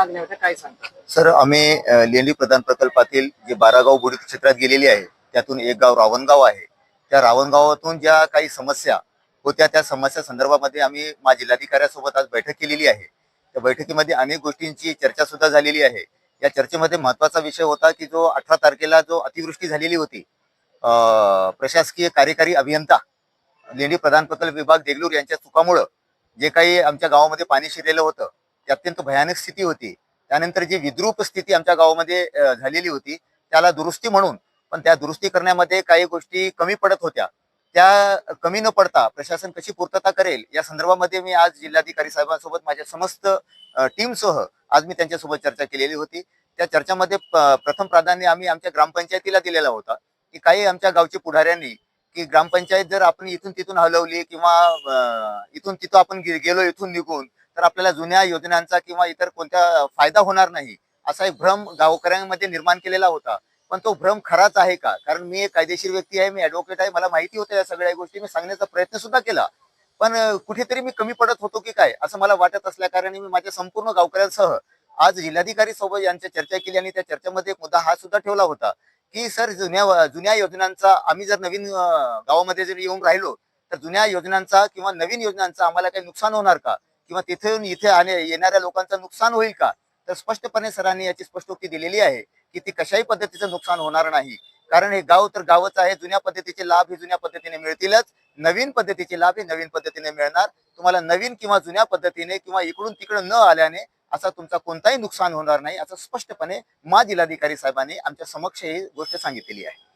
मागण्या होत्या काय सांगतात सर आम्ही लेंडी प्रधान प्रकल्पातील जे बारागाव बुडीत क्षेत्रात गेलेली आहे त्यातून एक गाव रावणगाव आहे. त्या रावणगावातून ज्या काही समस्या होत्या त्या समस्या संदर्भामध्ये आम्ही मा जिल्हाधिकाऱ्यासोबत आज बैठक केलेली आहे. त्या बैठकीमध्ये अनेक गोष्टींची चर्चा सुद्धा झालेली आहे. या चर्चेमध्ये महत्त्वाचा विषय होता की जो अठरा तारखेला जो अतिवृष्टी झालेली होती प्रशासकीय कार्यकारी अभियंता लेंडी प्रधान प्रकल्प विभाग देगलूर यांच्या चुकामुळं जे काही आमच्या गावामध्ये पाणी शिरलेलं होतं ती अत्यंत भयानक स्थिती होती. त्यानंतर जी विद्रूप स्थिती आमच्या गावामध्ये झालेली होती त्याला दुरुस्ती म्हणून पण त्या दुरुस्ती करण्यामध्ये काही गोष्टी कमी पडत होत्या. त्या कमी न पडता प्रशासन कशी पूर्तता करेल या संदर्भामध्ये मी आज जिल्हाधिकारी साहेबांसोबत माझ्या समस्त टीमसह आज मी त्यांच्यासोबत चर्चा केलेली होती. त्या चर्चामध्ये प्रथम प्राधान्य आम्ही आमच्या ग्रामपंचायतीला दिलेला होता की काही आमच्या गावच्या पुढाऱ्यांनी की ग्रामपंचायत जर आपण इथून तिथून हलवली किंवा इथून तिथं आपण गेलो इथून निघून तर आपल्याला जुन्या योजनांचा किंवा इतर कोणत्या फायदा होणार नाही असा एक भ्रम गावकऱ्यांमध्ये निर्माण केलेला होता. पण तो भ्रम खराच आहे का? कारण मी एक कायदेशीर व्यक्ती आहे मी ऍडव्होकेट आहे मला माहिती होतं या सगळ्या गोष्टी मी सांगण्याचा प्रयत्न सुद्धा केला. पण कुठेतरी मी कमी पडत होतो की काय? असं मला वाटत असल्या कारणाने मी माझ्या संपूर्ण गावकऱ्यांसह आज जिल्हाधिकारी सोबत यांच्या चर्चा केली आणि त्या चर्चेमध्ये एक मुद्दा हा सुद्धा ठेवला होता की सर जुन्या जुन्या योजनांचा आम्ही जर नवीन गावामध्ये जर येऊन राहिलो तर जुन्या योजनांचा किंवा नवीन योजनांचा आम्हाला काही नुकसान होणार का? किंवा तिथून इथे आणि येणाऱ्या लोकांचं नुकसान होईल का? तर स्पष्टपणे सरांनी याची स्पष्टोक्ती दिलेली आहे की ती कशाही पद्धतीचं नुकसान होणार नाही. कारण हे गाव तर गावच आहे जुन्या पद्धतीचे लाभ हे जुन्या पद्धतीने मिळतीलच. नवीन पद्धतीचे लाभ हे नवीन पद्धतीने मिळणार. तुम्हाला नवीन किंवा जुन्या पद्धतीने किंवा इकडून तिकडे न आल्याने असा तुमचा कोणताही नुकसान होणार नाही असं स्पष्टपणे मा जिल्हाधिकारी साहेबांनी आमच्या समक्ष ही गोष्ट सांगितलेली आहे.